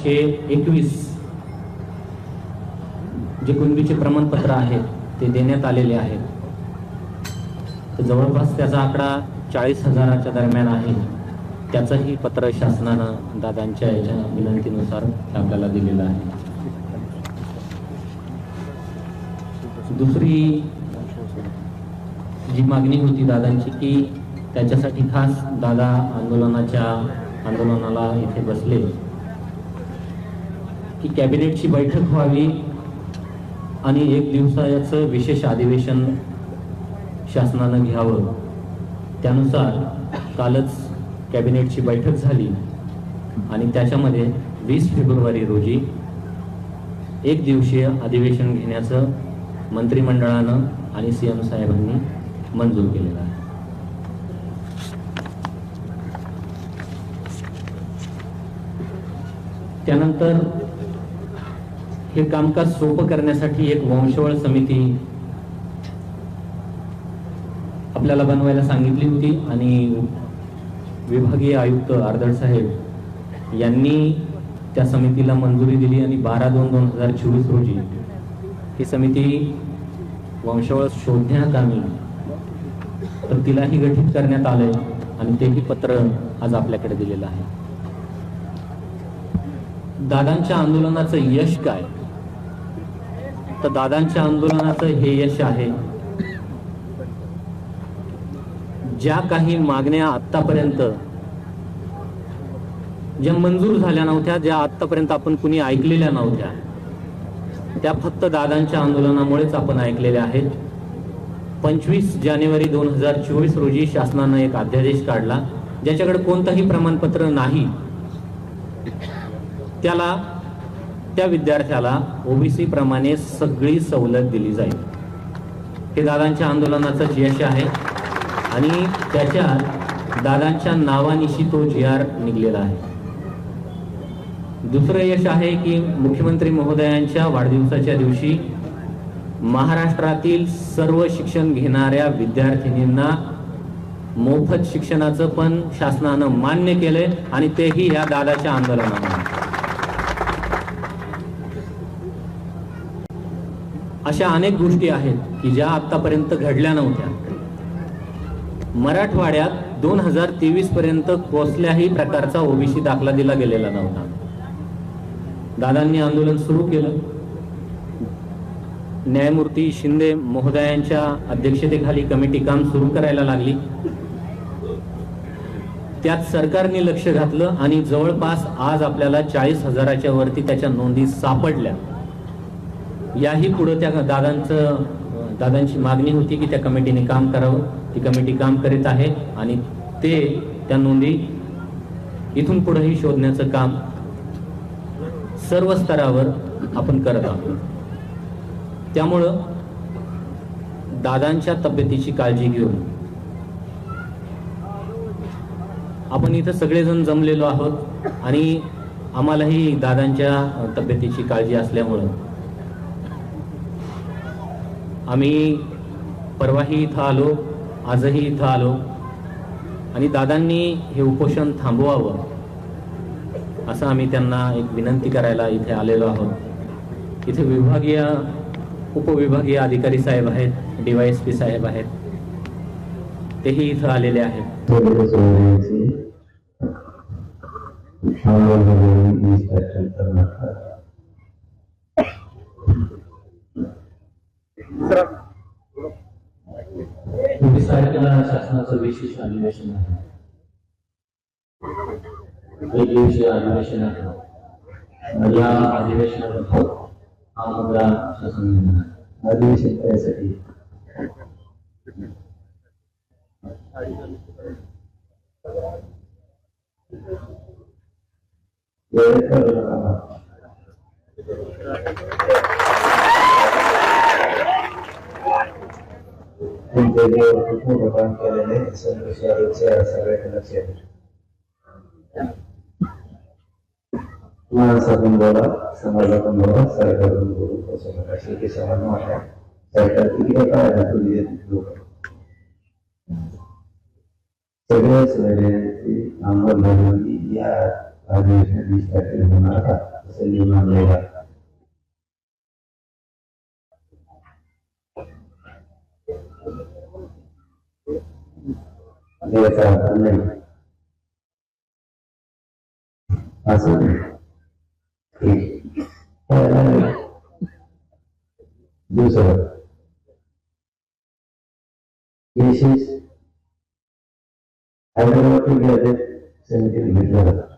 पाचशे एकवीस जे कुणबीचे प्रमाणपत्र आहेत ते देण्यात आलेले आहेत. तर जवळपास त्याचा आकडा चाळीस हजाराच्या दरम्यान आहे. त्याचंही पत्र शासनानं दादांच्या याच्या विनंतीनुसार आपल्याला दिलेलं आहे. दुसरी जी मागणी होती दादांची की त्याच्यासाठी खास दादा आंदोलनाच्या आंदोलनाला इथे बसले. की कॅबिनेटची बैठक व्हावी आणि एक दिवसाचं विशेष अधिवेशन शासनानं घ्यावं. त्यानुसार कालच कॅबिनेटची बैठक झाली आणि त्याच्यामध्ये वीस फेब्रुवारी रोजी एक दिवसीय अधिवेशन घेण्याचं मंत्रिमंडळानं आणि सी एम साहेबांनी मंजूर केलेलं आहे. त्यानंतर हे कामकाज सोपं करण्यासाठी एक वंशवळ समिती आपल्याला बनवायला सांगितली होती आणि विभागीय आयुक्त आर्दळ साहेब यांनी त्या समितीला मंजुरी दिली आणि बारा दोन दोन हजार चोवीस रोजी ही समिती वंशवळ शोधण्याकामी तर तिलाही गठीत करण्यात आलंय आणि तेही पत्र आज आपल्याकडे दिलेलं आहे. दादांच्या आंदोलनाचं यश काय? तर दादांच्या आंदोलनाचं हे यश आहे. ज्या काही मागण्या आतापर्यंत ज्या मंजूर झाल्या नव्हत्या ज्या आतापर्यंत आपण कुणी ऐकलेल्या नव्हत्या त्या फक्त दादांच्या आंदोलनामुळेच आपण ऐकलेल्या आहेत. पंचवीस जानेवारी दोन हजार चोवीस रोजी शासनानं एक अध्यादेश काढला ज्याच्याकडे कोणतंही प्रमाणपत्र नाही. त्याला त्या विद्यार्थ्याला ओबीसी प्रमाणे सगळी सवलत दिली जाईल. हे दादांच्या आंदोलनाचं यश आहे आणि त्याच्यात दादांच्या नावानिशी तो जी आर निघलेला आहे. दुसरं यश आहे की मुख्यमंत्री महोदयांच्या वाढदिवसाच्या दिवशी महाराष्ट्रातील सर्व शिक्षण घेणाऱ्या विद्यार्थिनींना मोफत शिक्षणाचं पण शासनानं मान्य केलंय आणि तेही या दादाच्या आंदोलनामुळे. अशा अनेक गोष्टी आहेत की ज्या आतापर्यंत घडल्या नव्हत्या. मराठवाड्यात दोन हजार तेवीस पर्यंत कसल्याही प्रकारचा ओबीसी दाखला दिला गेलेला नव्हता. दादांनी आंदोलन सुरू केलं. न्यायमूर्ती शिंदे महोदयांच्या अध्यक्षतेखाली कमिटी काम सुरू करायला लागली. त्यात सरकारने लक्ष घातलं आणि जवळपास आज आपल्याला चाळीस हजाराच्या वरती त्याच्या नोंदी सापडल्या. याही पुढं त्या दादांचं दादांची मागणी होती की त्या कमिटीने काम करावं. ती कमिटी काम करीत आहे आणि ते त्या नोंदी इथून पुढेही शोधण्याचं काम सर्व स्तरावर आपण करत आहोत. त्यामुळं दादांच्या तब्येतीची काळजी घेऊन आपण इथं सगळेजण जमलेलो आहोत आणि आम्हालाही दादांच्या तब्येतीची काळजी असल्यामुळं आम्ही परवाही इथं आलो आजही इथं आलो. आणि दादांनी हे उपोषण थांबवावं असं आम्ही त्यांना एक विनंती करायला इथे आलेलो आहोत. इथे विभागीय उपविभागीय अधिकारी साहेब आहेत डीवाय एस पी साहेब आहेत. तेही इथं आलेले आहेत. चोवीस तारखेला शासनाचं विशेष अधिवेशन आहे. एक दिवसीय अधिवेशन आहे. आणि या हा मुद्दा शासन घेणार आहे. अधिवेशन त्यासाठी. वेळेत लक्ष आहे माणसातून बोला समाजातून बोला सरकारतून बोलू असं नका शेवटी समाज मोठा आहे. सरकार किती काय तुझे लोक सगळ्याच वेळेची अंमलबजावणी या अधिवेशनात वीस तारखेला होणार का असं लिहून आणलेलं आहे. diye tarafından hazır bir soru. Birisiz şey. Haydarabad'ın geldi, senin bir şey yüzüne.